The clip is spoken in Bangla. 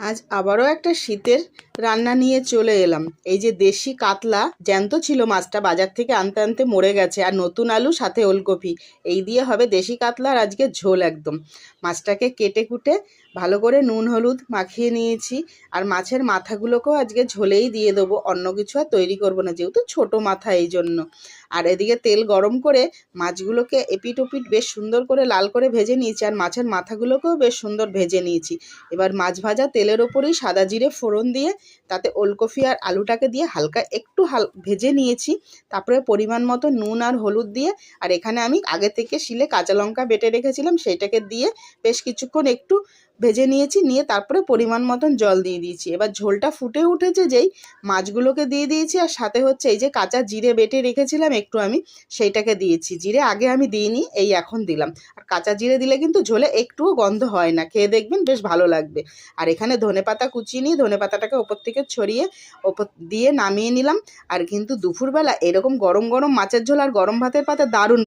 আজ আবারও একটা শীতের রান্না নিয়ে চলে এলাম। এই যে দেশি কাতলা, জ্যান্ত ছিল মাছটা, বাজার থেকে আনতে আনতে মরে গেছে। আর নতুন আলু, সাথে ওলকপি। এই দিয়ে হবে দেশি কাতলার আজকে ঝোল একদম। মাছটাকে কেটে কুটে ভালো করে নুন, হলুদ মাখিয়ে নিয়েছি। আর মাছের মাথাগুলোকেও আজকে ঝোলেই দিয়ে দেবো। অন্য কিছু আর তৈরি করব না, যেহেতু ছোট মাথা, এই জন্য। আর এদিকে তেল গরম করে মাছগুলোকে এপিট ওপিট বেশ সুন্দর করে লাল করে ভেজে নিয়েছি আর মাছের মাথাগুলোকেও বেশ সুন্দর ভেজে নিয়েছি। এবার মাছ ভাজা তেলের ওপরেই সাদা জিরে ফোড়ন দিয়ে তাতে ওলকফি আর আলুটাকে দিয়ে হালকা একটু হাল ভেজে নিয়েছি। তারপরে পরিমাণ মতো নুন আর হলুদ দিয়ে আর এখানে আমি আগে থেকে শিলে কাঁচা লঙ্কা বেটে রেখেছিলাম, সেইটাকে দিয়ে বেশ কিছুক্ষণ একটু ভেজে নিয়েছি, নিয়ে তারপরে পরিমাণ মতন জল দিয়ে দিয়েছি। এবার ঝোলটা ফুটে উঠেছে যেই মাছগুলোকে দিয়ে দিয়েছি, আর সাথে হচ্ছে এই যে কাঁচা জিরে বেটে রেখেছিলাম একটু আমি, সেইটাকে দিয়েছি। জিরে আগে আমি দিইনি, এই এখন দিলাম। আর কাঁচা জিরে দিলে কিন্তু ঝোলে একটুও গন্ধ হয় না, খেয়ে দেখবেন বেশ ভালো লাগবে। আর এখানে ধনে পাতা কুচিয়ে নিয়ে, ধনে পাতাটাকে ওপর থেকে ছড়িয়ে, ওপর দিয়ে নামিয়ে নিলাম। আর কিন্তু দুপুরবেলা এরকম গরম গরম মাছের ঝোল আর গরম ভাতের পাতা দারুণ